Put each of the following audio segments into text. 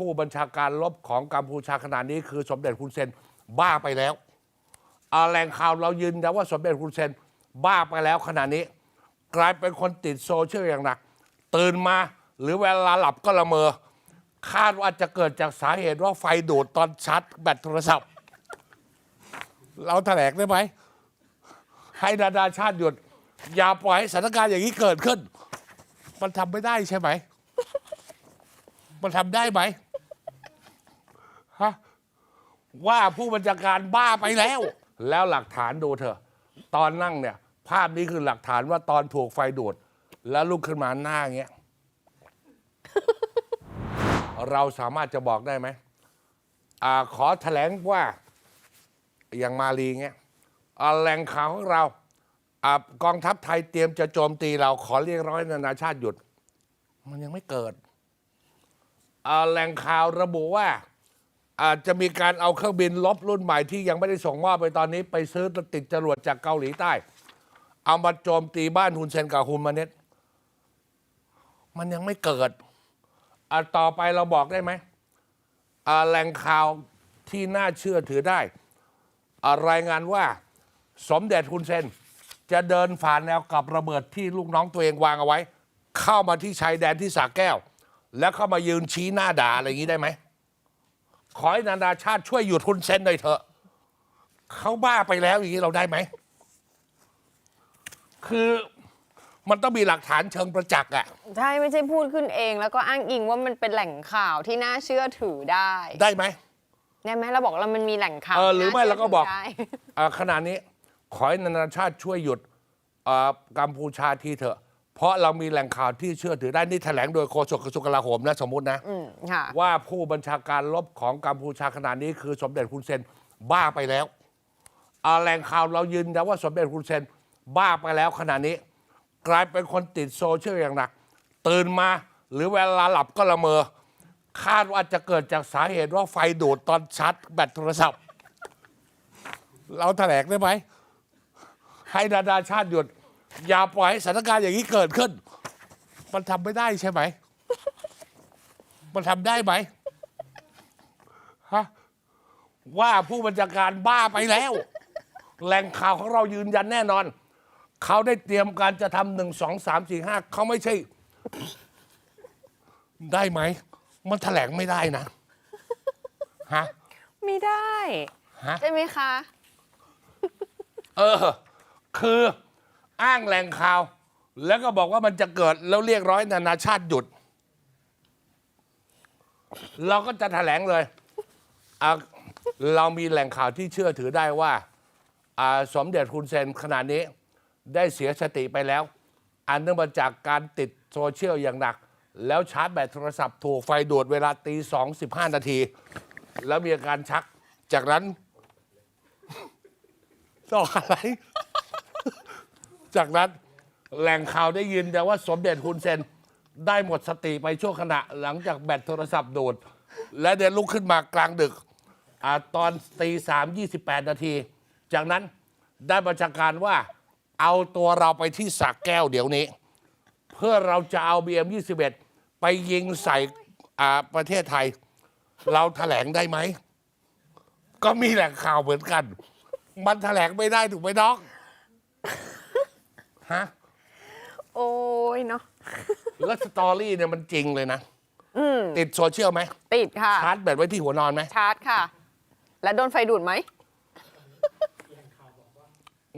ผู้บัญชาการลบของกัมพูชาขณะนี้คือสมเด็จคุณเซนบ้าไปแล้วอ่าแหล่งข่าวเรายืนยันว่าสมเด็จคุณเซนบ้าไปแล้วขณะนี้ กลายเป็นคนติดโซเชียลอย่างหนัก ตื่นมาหรือเวลาหลับก็ละเมอ คาดว่าจะเกิดจากสาเหตุว่าไฟดูดตอนชาร์จแบตโทรศัพท์ เราแถลงได้ไหม ให้นานาชาติหยุด อย่าปล่อยให้สถานการณ์อย่างนี้เกิดขึ้น มันทำไม่ได้ใช่ไหม มันทำได้ไหม ฮะว่าผู้บัญชาการบ้าไปแล้ว แล้วหลักฐานดูเถอะ ตอนนั่งเนี่ย ภาพนี้คือหลักฐานว่าตอนถูกไฟดูด แล้วลุกขึ้นมาหน้าอย่างเงี้ย เราสามารถจะบอกได้ไหมอาขอแถลงว่าอย่างมาลีเงี้ยอ่าแหล่งข่าวของเราอากองทัพไทยเตรียมจะโจมตีเราขอเรียกร้อยนานาชาติหยุด มันยังไม่เกิดอ่าแหล่งข่าวระบุว่า อาจจะมีการเอาเครื่องบินลบรุ่นใหม่ที่ยังไม่ได้ส่งมอบไปตอนนี้ ไปซื้อติดจรวดจากเกาหลีใต้ เอามาโจมตีบ้านฮุนเซนกับฮุนมาเน็ตมันยังไม่เกิดอ่าต่อไปเราบอกได้ไหมอ่าแหล่งข่าวที่น่าเชื่อถือได้อ่ารายงานว่า สมเด็จฮุนเซน จะเดินฝ่าแนวกับระเบิดที่ลูกน้องตัวเองวางเอาไว้ เข้ามาที่ชายแดนที่สาแก้ว แล้วเข้ามายืนชี้หน้าด่าอะไรอย่างนี้ได้ไหม ขอให้นานาชาติช่วยหยุดฮุนเซนหน่อยเถอะเขาบ้าไปแล้วอย่างนี้เราได้ไหม คือมันต้องมีหลักฐานเชิงประจักษ์อะใช่ไม่ใช่พูดขึ้นเอง แล้วก็อ้างอิงว่ามันเป็นแหล่งข่าวที่น่าเชื่อถือได้ได้ไหมได้ไหมเราบอกเรามันมีแหล่งข่าวเออหรือไม่น่เราก็บอกชื่ถืได้อ่าขณะนี้ ขอให้นานาชาติช่วยหยุดอ่ากัมพูชาทีเถอะ เพราะเรามีแหล่งข่าวที่เชื่อถือได้นี่แถลงโดยโฆษกกระทรวงกลาโหมนะสมมตินะ อืมค่ะ ว่าผู้บัญชาการลบของกัมพูชาขณะนี้คือสมเด็จคุณเซนบ้าไปแล้วอ่าแหล่งข่าวเรายืนยันว่าสมเด็จคุณเซนบ้าไปแล้วขณะนี้ กลายเป็นคนติดโซเชียลอย่างหนัก ตื่นมาหรือเวลาหลับก็ละเมอ คาดว่าจะเกิดจากสาเหตุว่าไฟดูดตอนชาร์จแบตโทรศัพท์ เราแถลงได้ไหมให้นานาชาติหยุด อย่าปล่อยให้สถานการณ์อย่างนี้เกิดขึ้น มันทำไม่ได้ใช่ไหม มันทำได้ไหมฮะว่าผู้บัญชาการบ้าไปแล้ว แหล่งข่าวของเรายืนยันแน่นอน เขาได้เตรียมการจะทำหนึ่งสองสามสี่ห้าเขาไม่ใช่ ได้ไหม มันแถลงไม่ได้นะฮะไม่ได้ ฮะใช่ไหมคะ เออ คือ อ้างแหล่งข่าว แล้วก็บอกว่ามันจะเกิดแล้วเรียกร้อยนานาชาติหยุด เราก็จะแถลงเลยอะเรามีแหล่งข่าวที่เชื่อถือได้ว่าอ่าสมเด็จคุณเซนขณะนี้ ได้เสียสติไปแล้ว อันเนื่องมาจากการติดโซเชียลอย่างหนัก แล้วชาร์จแบตโทรศัพท์ถูกไฟดูดเวลาตีสองสิบห้านาที แล้วมีอาการชักจากนั้น ต่ออะไร จากนั้นแหล่งข่าวได้ยินแต่ว่าสมเด็จฮุนเซนได้หมดสติไปช่วงขณะหลังจากแบตโทรศัพท์ดูด และเดินลุกขึ้นมากลางดึกอาตอนตีสามยี่สิบแปดนาที จากนั้นได้บัญชาการว่าเอาตัวเราไปที่สักแก้วเดี๋ยวนี้ เพื่อเราจะเอา BM21 ไปยิงใส่อ่าประเทศไทย เราแถลงได้ไหม ก็มีแหล่งข่าวเหมือนกัน มันแถลงไม่ได้ถูกไหมน้อง ฮะ โอ้ยเนาะแล้วสตอรี่เนี่ยมันจริงเลยนะ อืมติดโซเชียลไหมติดค่ะ ชาร์จแบตไว้ที่หัวนอนไหม ชาร์จค่ะ และโดนไฟดูดไหม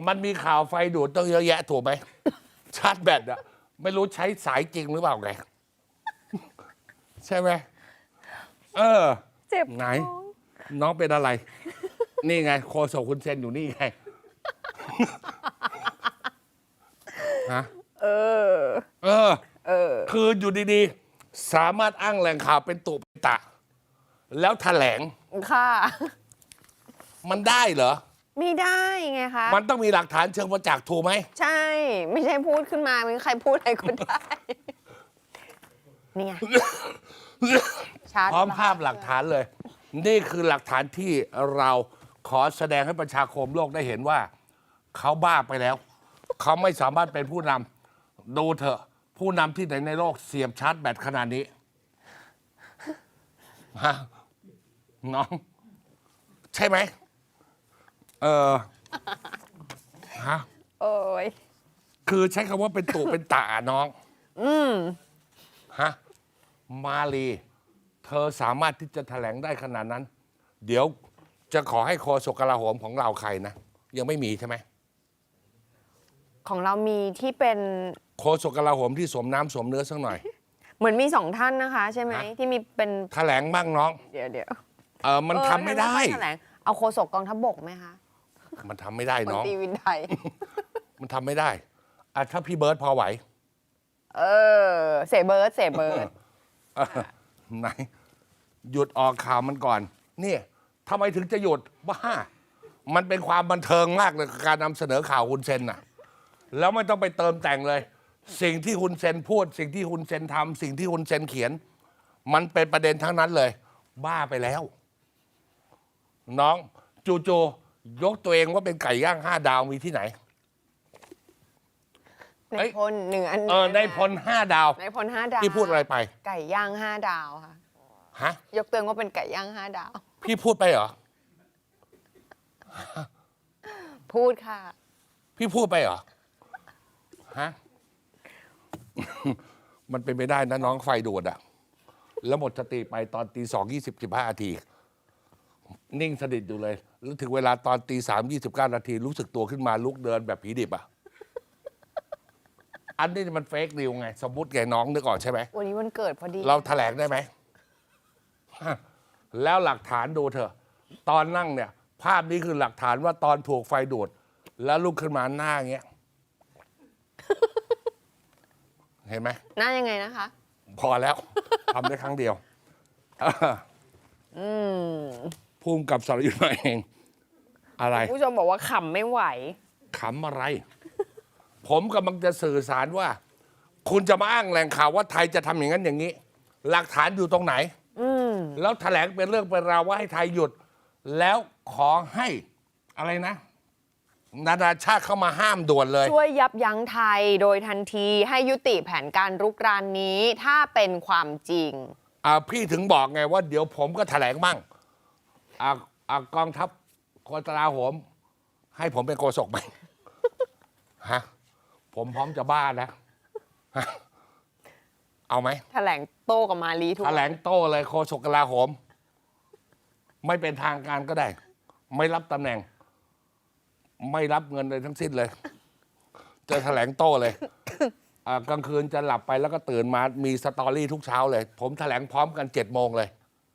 มันมีข่าวไฟดูดต้องเยอะแยะถูกไหม ชาร์จแบตอะไม่รู้ใช้สายจริงหรือเปล่าไง ใช่ไหมเออ เจ็บไหน ท้องน้องเป็นอะไร นี่ไง โคศกคุณเซนอยู่นี่ไง ฮะเออ เออ เออ คืออยู่ดีๆ สามารถอ้างแหล่งข่าวเป็นตุเป็นตะ แล้วแถลง ค่ะ มันได้เหรอ ไม่ได้ไงคะ มันต้องมีหลักฐานเชิงประจักษ์ถูกไหม ใช่ ไม่ใช่พูดขึ้นมามีใครพูดอะไรก็ได้ นี่ไงชาร์จพร้อมภาพหลักฐานเลย นี่คือหลักฐานที่เราขอแสดงให้ประชาคมโลกได้เห็นว่า เขาบ้าไปแล้ว เขาไม่สามารถเป็นผู้นำดูเถอะ ผู้นำที่ไหนในโลกเสียบชาร์จแบตขนาดนี้ฮะน้อง ใช่ไหมเออฮะ โอ้ย คือใช้คำว่าเป็นตู่เป็นตาน้อง อืม ฮะ มาลี เธอสามารถที่จะแถลงได้ขนาดนั้น เดี๋ยวจะขอให้โฆษกกลาโหมของเราใครนะ ยังไม่มีใช่ไหม ของเรามีที่เป็นโฆษกกลาโหมที่สวมน้ำสวมเนื้อสักหน่อย เหมือนมีสองท่านนะคะ ใช่ไหมฮะ ที่มีเป็นแถลงบ้างน้อง เดี๋ยวเดี๋ยวเออมันเออทำไม่ได้ท่านว่าแถลงเอาโฆษกกองทัพบกไหมคะมันทำไม่ได้คนน้อง ตีวินไทย มันทำไม่ได้อะถ้าพี่เบิร์ตพอไหวเออ เสเบิร์ดเสเบิร์ดเออไหน หยุดออกข่าวมันก่อน เนี่ยทำไมถึงจะหยุดบ้ามันเป็นความบันเทิงมากเลยกับการนำเสนอข่าวฮุนเซนน่ะ แล้วไม่ต้องไปเติมแต่งเลย สิ่งที่ฮุนเซนพูด สิ่งที่ฮุนเซนทำสิ่งที่ฮุนเซนเขียน มันเป็นประเด็นทั้งนั้นเลย บ้าไปแล้ว น้องจูโจยกตัวเองว่าเป็นไก่ย่างห้าดาวมีที่ไหนเอ้ในยพลหนึ่งอันเออในพลห้าดาว ในพลห้าดาวพี่พูดอะไรไปไก่ย่างห้าดาวค่ะฮะยกตัวเองว่าเป็นไก่ย่างห้าดาว พี่พูดไปเหรอ พูดค่ะ พี่พูดไปเหรอ ฮะ มันเป็นไปได้นะน้องไฟดูดอะแล้วหมดสติไปตอนตีสองยี่สิบสิบห้านาที นิ่งสนิทอยู่เลยแล้วถึงเวลาตอนตีสามยี่สิบเก้านาที รู้สึกตัวขึ้นมาลุกเดินแบบผีดิบอะอันนี้มันเฟกนิวไง สมมติไงน้องนึกออกใช่ไหม วันนี้วันเกิดพอดี เราแถลงได้ไหม แล้วหลักฐานดูเถอะ ตอนนั่งเนี่ย ภาพนี้คือหลักฐานว่าตอนถูกไฟดูด แล้วลุกขึ้นมาหน้าอย่างเงี้ย เห็นไหมหน้ายังไงนะคะ พอแล้วทำได้ครั้งเดียวอืมภูมิกับสรยุทธ์มาเอง อะไรผู้ชมบอกว่าขำไม่ไหวขำอะไร ผมกำลังจะสื่อสารว่า คุณจะมาอ้างแหล่งข่าวว่าไทยจะทำอย่างนั้นอย่างนี้ หลักฐานอยู่ตรงไหน อืมแล้วแถลงเป็นเรื่องเป็นราวว่าให้ไทยหยุด แล้วขอให้อะไรนะ นานาชาติเข้ามาห้ามด่วนเลย ช่วยยับยั้งไทยโดยทันทีให้ยุติแผนการรุกรานนี้ถ้าเป็นความจริงอ่าพี่ถึงบอกไงว่าเดี๋ยวผมก็แถลงบ้างอ่าอ่ากองทัพโคตราโหม ให้ผมเป็นโกศกไหม ฮะ ผมพร้อมจะบ้านะฮะเอาไหม แถลงโต้กับมาลีทุกแถลงโต้เลยโคศกกลาโหม ไม่เป็นทางการก็ได้ ไม่รับตำแหน่ง ไม่รับเงินเลยทั้งสิ้นเลย จะแถลงโต้เลยอ่ากลางคืนจะหลับไปแล้วก็ตื่นมามีสตอรี่ทุกเช้าเลย ผมแถลงพร้อมกันเจ็ดโมงเลย